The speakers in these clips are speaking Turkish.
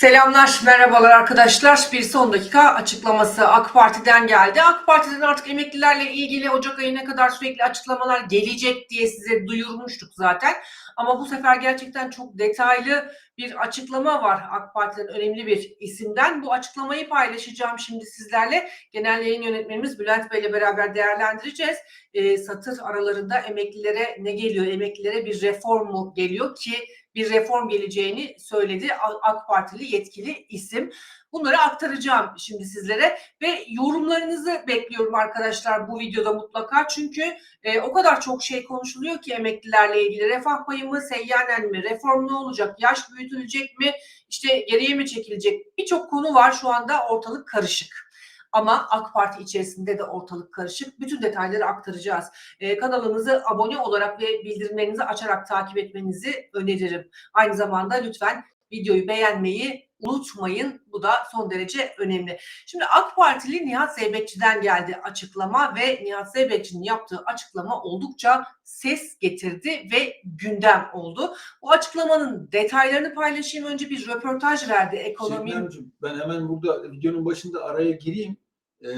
Selamlar, merhabalar arkadaşlar. Bir son dakika açıklaması AK Parti'den geldi. AK Parti'den artık emeklilerle ilgili Ocak ayına kadar sürekli açıklamalar gelecek diye size duyurmuştuk zaten. Ama bu sefer gerçekten çok detaylı bir açıklama var AK Parti'den önemli bir isimden. Bu açıklamayı paylaşacağım şimdi sizlerle. Genel yayın yönetmenimiz Bülent Bey ile beraber değerlendireceğiz. Ee, satır aralarında emeklilere ne geliyor? Emeklilere bir reform mu geliyor ki bir reform geleceğini söyledi AK Partili yetkili isim. Bunları aktaracağım şimdi sizlere ve yorumlarınızı bekliyorum arkadaşlar bu videoda mutlaka. Çünkü e, o kadar çok şey konuşuluyor ki emeklilerle ilgili. Refah payı mı, seyyanen mi, reform ne olacak, yaş büyütülecek mi, işte geriye mi çekilecek? Birçok konu var şu anda ortalık karışık. Ama AK Parti içerisinde de ortalık karışık. Bütün detayları aktaracağız. Ee, kanalımızı abone olarak ve bildirimlerinizi açarak takip etmenizi öneririm. Aynı zamanda lütfen videoyu beğenmeyi unutmayın. Bu da son derece önemli. Şimdi AK Partili Nihat Zeybekçi'den geldi açıklama ve Nihat Zeybekçi'nin yaptığı açıklama oldukça ses getirdi ve gündem oldu. Bu açıklamanın detaylarını paylaşayım. Önce bir röportaj verdi ekonomi. Ben hemen burada videonun başında araya gireyim. Ee,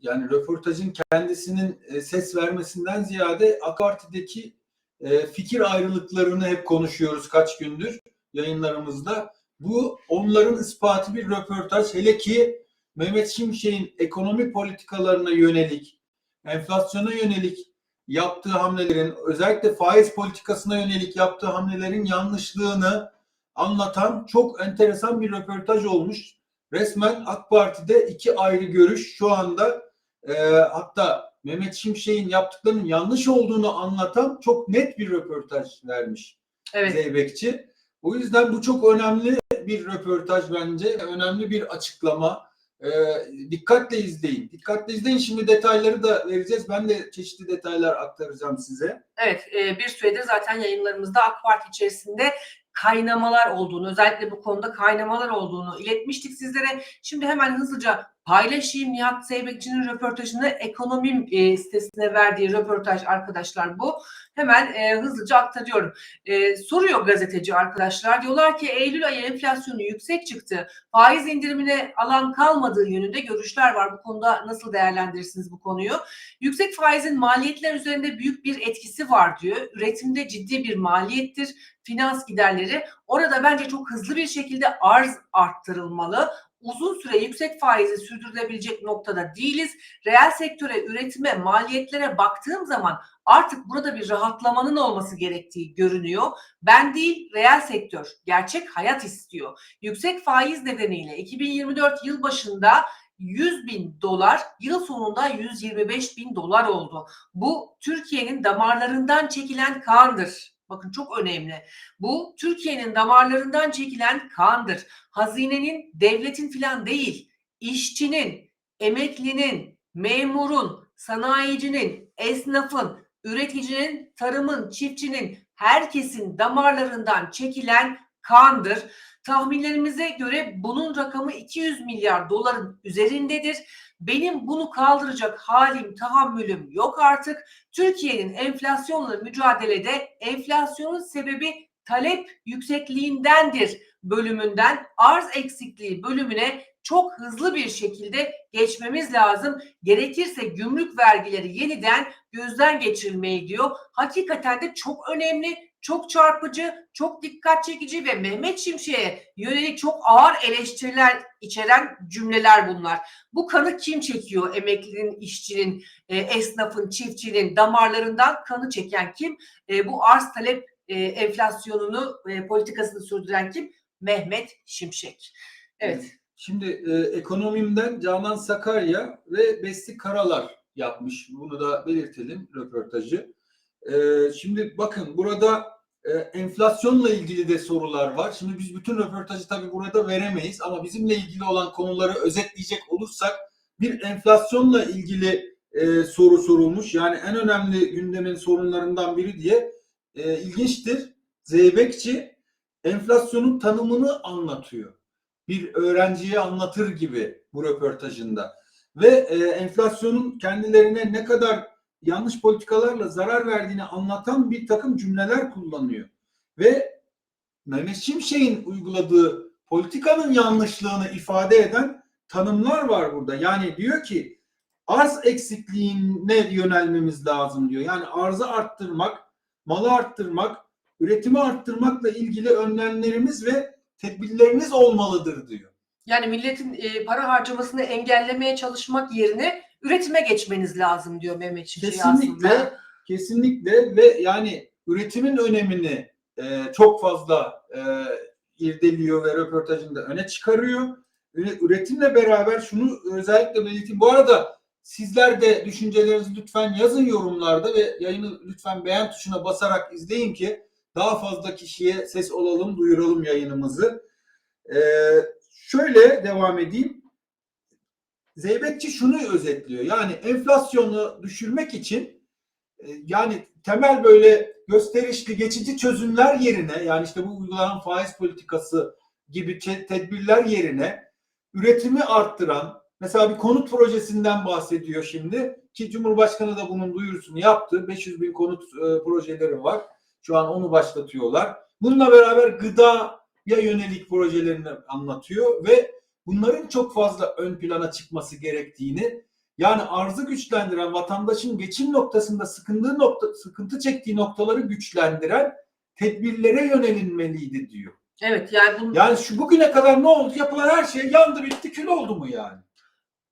yani röportajın kendisinin e, ses vermesinden ziyade AK Parti'deki e, fikir ayrılıklarını hep konuşuyoruz kaç gündür yayınlarımızda. Bu onların ispatı bir röportaj. Hele ki Mehmet Şimşek'in ekonomi politikalarına yönelik, enflasyona yönelik yaptığı hamlelerin, özellikle faiz politikasına yönelik yaptığı hamlelerin yanlışlığını anlatan çok enteresan bir röportaj olmuş. Resmen AK Parti'de iki ayrı görüş şu anda e, hatta Mehmet Şimşek'in yaptıklarının yanlış olduğunu anlatan çok net bir röportaj vermiş Evet. Zeybekçi. O yüzden bu çok önemli bir röportaj bence. Önemli bir açıklama. E, dikkatle izleyin. Dikkatle izleyin. Şimdi detayları da vereceğiz. Ben de çeşitli detaylar aktaracağım size. Evet, e, bir süredir zaten yayınlarımızda AK Parti içerisinde kaynamalar olduğunu, özellikle bu konuda kaynamalar olduğunu iletmiştik sizlere. Şimdi hemen hızlıca paylaşayım. Nihat Zeybekçi'nin röportajını Ekonomim e, sitesine verdiği röportaj arkadaşlar bu. Hemen e, hızlıca aktarıyorum. E, soruyor gazeteci arkadaşlar. Diyorlar ki Eylül ayı enflasyonu yüksek çıktı. Faiz indirimine alan kalmadığı yönünde görüşler var. Bu konuda nasıl değerlendirirsiniz bu konuyu? Yüksek faizin maliyetler üzerinde büyük bir etkisi var diyor. Üretimde ciddi bir maliyettir. Finans giderleri orada bence çok hızlı bir şekilde arz arttırılmalı uzun süre yüksek faizi sürdürülebilecek noktada değiliz. Reel sektöre, üretime, maliyetlere baktığım zaman artık burada bir rahatlamanın olması gerektiği görünüyor. Ben değil, reel sektör gerçek hayat istiyor. Yüksek faiz nedeniyle 2024 yıl başında 100 bin dolar, yıl sonunda 125 bin dolar oldu. Bu Türkiye'nin damarlarından çekilen kandır. Bakın çok önemli. Bu Türkiye'nin damarlarından çekilen kandır. Hazinenin, devletin filan değil. İşçinin, emeklinin, memurun, sanayicinin, esnafın, üreticinin, tarımın, çiftçinin, herkesin damarlarından çekilen kandır. Tahminlerimize göre bunun rakamı 200 milyar doların üzerindedir. Benim bunu kaldıracak halim, tahammülüm yok artık. Türkiye'nin enflasyonla mücadelede enflasyonun sebebi talep yüksekliğindendir bölümünden arz eksikliği bölümüne çok hızlı bir şekilde geçmemiz lazım. Gerekirse gümrük vergileri yeniden gözden geçirilmeyi diyor. Hakikaten de çok önemli, çok çarpıcı, çok dikkat çekici ve Mehmet Şimşek'e yönelik çok ağır eleştiriler içeren cümleler bunlar. Bu kanı kim çekiyor? Emeklinin, işçinin, e, esnafın, çiftçinin damarlarından kanı çeken kim? E, bu arz talep e, enflasyonunu, politikasını sürdüren kim? Mehmet Şimşek. Evet. Şimdi e, ekonomimden Canan Sakarya ve Besti Karalar yapmış. Bunu da belirtelim röportajı. E, şimdi bakın burada e, enflasyonla ilgili de sorular var. Şimdi biz bütün röportajı tabii burada veremeyiz ama bizimle ilgili olan konuları özetleyecek olursak bir enflasyonla ilgili e, soru sorulmuş. Yani en önemli gündemin sorunlarından biri diye e, ilginçtir. Zeybekçi enflasyonun tanımını anlatıyor bir öğrenciye anlatır gibi bu röportajında. Ve enflasyonun kendilerine ne kadar yanlış politikalarla zarar verdiğini anlatan bir takım cümleler kullanıyor. Ve Mehmet Şimşek'in uyguladığı politikanın yanlışlığını ifade eden tanımlar var burada. Yani diyor ki arz eksikliğine yönelmemiz lazım diyor. Yani arzı arttırmak, malı arttırmak, üretimi arttırmakla ilgili önlemlerimiz ve tedbirleriniz olmalıdır diyor. Yani milletin e, para harcamasını engellemeye çalışmak yerine üretime geçmeniz lazım diyor Mehmet Şimşek Kesinlikle, aslında. kesinlikle ve yani üretimin önemini e, çok fazla e, irdeliyor ve röportajında öne çıkarıyor. Üre- Üretimle beraber şunu özellikle belirteyim. Bu arada sizler de düşüncelerinizi lütfen yazın yorumlarda ve yayını lütfen beğen tuşuna basarak izleyin ki daha fazla kişiye ses olalım, duyuralım yayınımızı. E, şöyle devam edeyim. Zeybekçi şunu özetliyor. Yani enflasyonu düşürmek için e, yani temel böyle gösterişli geçici çözümler yerine yani işte bu uygulanan faiz politikası gibi tedbirler yerine üretimi arttıran mesela bir konut projesinden bahsediyor şimdi ki Cumhurbaşkanı da bunun duyurusunu yaptı. 500 bin konut e, projeleri var. Şu an onu başlatıyorlar. Bununla beraber gıdaya yönelik projelerini anlatıyor ve bunların çok fazla ön plana çıkması gerektiğini yani arzı güçlendiren vatandaşın geçim noktasında sıkıntığı nokta, sıkıntı çektiği noktaları güçlendiren tedbirlere yönelinmeliydi diyor. Evet yani bunun Yani şu bugüne kadar ne oldu? Yapılan her şey yandı bitti kül oldu mu yani?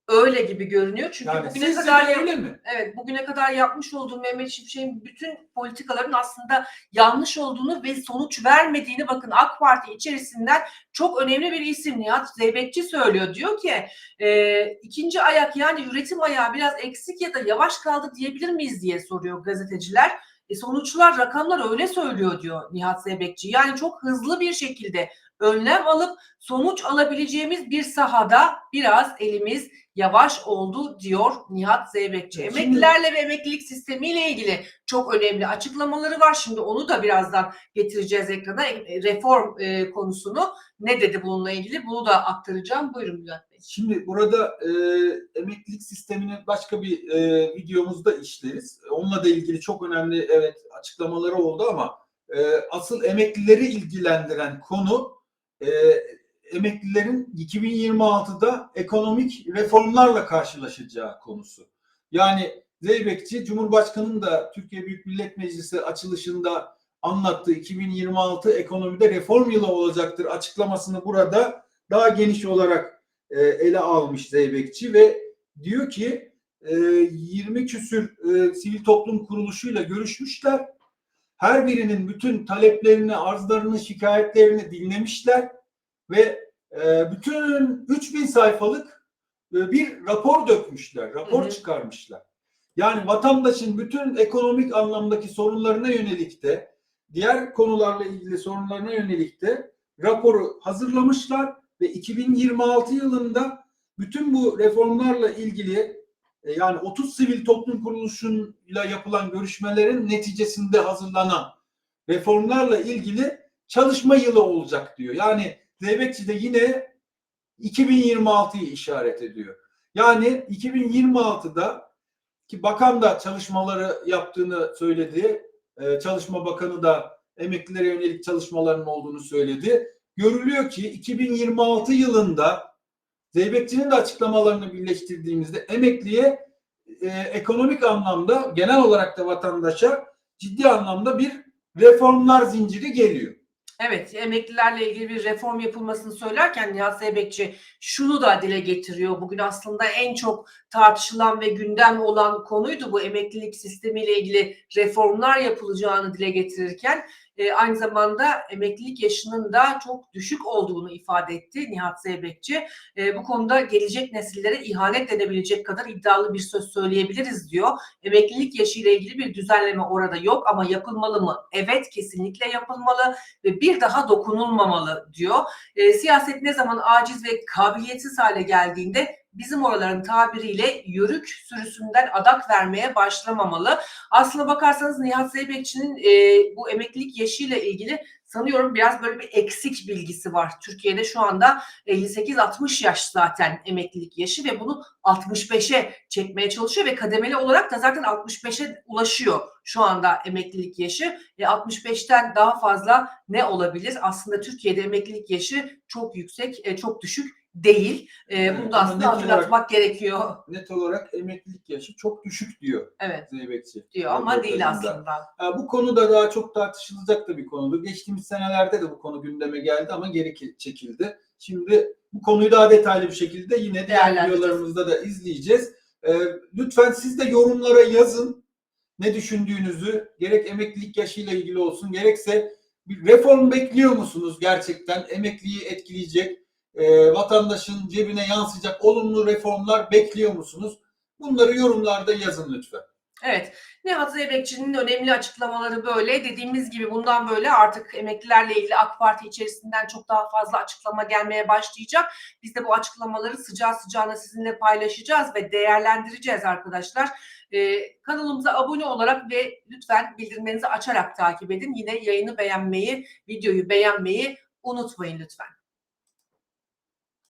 Öyle gibi görünüyor. Çünkü Yani bugüne kadar öyle mi? Evet bugüne kadar yapmış olduğu Mehmet Şimşek'in bütün politikaların aslında yanlış olduğunu ve sonuç vermediğini bakın AK Parti içerisinden çok önemli bir isim Nihat Zeybekçi söylüyor. Diyor ki e, ikinci ayak yani üretim ayağı biraz eksik ya da yavaş kaldı diyebilir miyiz diye soruyor gazeteciler. E, sonuçlar rakamlar öyle söylüyor diyor Nihat Zeybekçi. Yani çok hızlı bir şekilde önlem alıp sonuç alabileceğimiz bir sahada biraz elimiz yavaş oldu diyor Nihat Zeybekçi. Şimdi- Emeklilerle ve emeklilik sistemiyle ilgili çok önemli açıklamaları var. Şimdi onu da birazdan getireceğiz ekrana. E, Reform e, konusunu ne dedi bununla ilgili bunu da aktaracağım. Buyurun Bülent Bey. Şimdi burada e, emeklilik sistemini başka bir e, videomuzda işleriz. Onunla da ilgili çok önemli evet açıklamaları oldu ama e, asıl emeklileri ilgilendiren konu e, emeklilerin 2026'da ekonomik reformlarla karşılaşacağı konusu. Yani Zeybekçi Cumhurbaşkanı'nın da Türkiye Büyük Millet Meclisi açılışında anlattığı 2026 ekonomide reform yılı olacaktır açıklamasını burada daha geniş olarak e, ele almış Zeybekçi ve diyor ki e, 20 küsür e, sivil toplum kuruluşuyla görüşmüşler. Her birinin bütün taleplerini, arzlarını, şikayetlerini dinlemişler ve e, bütün 3000 sayfalık e, bir rapor dökmüşler, rapor Hı hı. çıkarmışlar. Yani vatandaşın bütün ekonomik anlamdaki sorunlarına yönelik de diğer konularla ilgili sorunlarına yönelik de raporu hazırlamışlar ve 2026 yılında bütün bu reformlarla ilgili yani 30 sivil toplum kuruluşuyla yapılan görüşmelerin neticesinde hazırlanan reformlarla ilgili çalışma yılı olacak diyor. Yani Zeybekçi de yine 2026'yı işaret ediyor. Yani 2026'da ki bakan da çalışmaları yaptığını söyledi. Ee, Çalışma Bakanı da emeklilere yönelik çalışmaların olduğunu söyledi. Görülüyor ki 2026 yılında Zeybekçi'nin de açıklamalarını birleştirdiğimizde emekliye e, ekonomik anlamda genel olarak da vatandaşa ciddi anlamda bir reformlar zinciri geliyor. Evet, emeklilerle ilgili bir reform yapılmasını söylerken Nihat Zeybekçi şunu da dile getiriyor. Bugün aslında en çok tartışılan ve gündem olan konuydu bu emeklilik sistemiyle ilgili reformlar yapılacağını dile getirirken e, aynı zamanda emeklilik yaşının da çok düşük olduğunu ifade etti Nihat Zeybekçi. E, bu konuda gelecek nesillere ihanet edebilecek kadar iddialı bir söz söyleyebiliriz diyor. Emeklilik yaşı ile ilgili bir düzenleme orada yok ama yapılmalı mı? Evet kesinlikle yapılmalı ve bir daha dokunulmamalı diyor. E, siyaset ne zaman aciz ve kabiliyetsiz hale geldiğinde bizim oraların tabiriyle yörük sürüsünden adak vermeye başlamamalı. Aslına bakarsanız Nihat Zeybekçi'nin e, bu emeklilik yaşıyla ilgili sanıyorum biraz böyle bir eksik bilgisi var. Türkiye'de şu anda 58-60 yaş zaten emeklilik yaşı ve bunu 65'e çekmeye çalışıyor ve kademeli olarak da zaten 65'e ulaşıyor şu anda emeklilik yaşı. E 65'ten daha fazla ne olabilir? Aslında Türkiye'de emeklilik yaşı çok yüksek, e, çok düşük değil. E, Evet, bunu da aslında hatırlatmak gerekiyor. Net olarak emeklilik yaşı çok düşük diyor Evet Zeybekçi. diyor ama değil aslında. Ha, bu konu da daha çok tartışılacak da bir konudur. Geçtiğimiz senelerde de bu konu gündeme geldi ama geri çekildi. Şimdi bu konuyu daha detaylı bir şekilde yine diğer videolarımızda da izleyeceğiz. Ee, lütfen siz de yorumlara yazın ne düşündüğünüzü. Gerek emeklilik yaşıyla ilgili olsun gerekse bir reform bekliyor musunuz gerçekten? Emekliyi etkileyecek, e, vatandaşın cebine yansıyacak olumlu reformlar bekliyor musunuz? Bunları yorumlarda yazın lütfen. Evet. Nihat Zeybekçi'nin önemli açıklamaları böyle. Dediğimiz gibi bundan böyle artık emeklilerle ilgili AK Parti içerisinden çok daha fazla açıklama gelmeye başlayacak. Biz de bu açıklamaları sıcağı sıcağına sizinle paylaşacağız ve değerlendireceğiz arkadaşlar. Ee, kanalımıza abone olarak ve lütfen bildirimlerinizi açarak takip edin. Yine yayını beğenmeyi, videoyu beğenmeyi unutmayın lütfen.